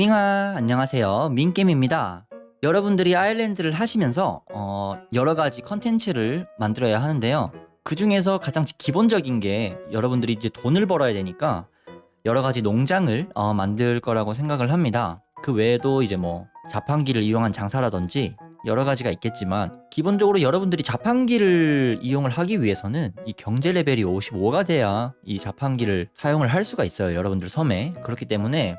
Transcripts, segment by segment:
밍아 안녕하세요. 민겜입니다. 여러분들이 아일랜드를 하시면서 어, 여러 가지 컨텐츠를 만들어야 하는데요. 그 중에서 가장 기본적인 게 여러분들이 이제 돈을 벌어야 되니까 여러 가지 농장을 어, 만들 거라고 생각을 합니다. 그 외에도 이제 뭐 자판기를 이용한 장사라든지 여러 가지가 있겠지만 기본적으로 여러분들이 자판기를 이용을 하기 위해서는 이 경제 레벨이 55가 돼야 이 자판기를 사용을 할 수가 있어요. 여러분들 섬에. 그렇기 때문에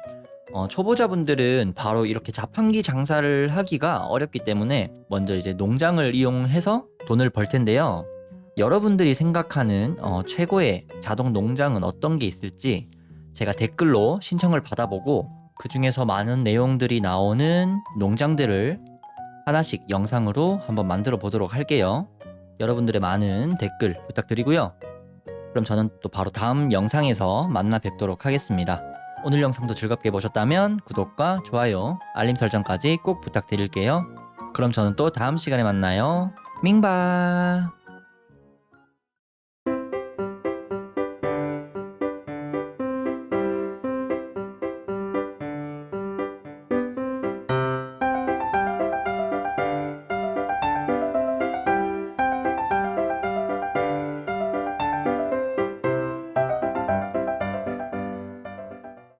어, 초보자분들은 바로 이렇게 자판기 장사를 하기가 어렵기 때문에 먼저 이제 농장을 이용해서 돈을 벌 텐데요. 여러분들이 생각하는 어, 최고의 자동 농장은 어떤 게 있을지 제가 댓글로 신청을 받아보고 그 중에서 많은 내용들이 나오는 농장들을 하나씩 영상으로 한번 만들어 보도록 할게요. 여러분들의 많은 댓글 부탁드리고요. 그럼 저는 또 바로 다음 영상에서 만나 뵙도록 하겠습니다. 오늘 영상도 즐겁게 보셨다면 구독과 좋아요, 알림 설정까지 꼭 부탁드릴게요. 그럼 저는 또 다음 시간에 만나요. 밍바!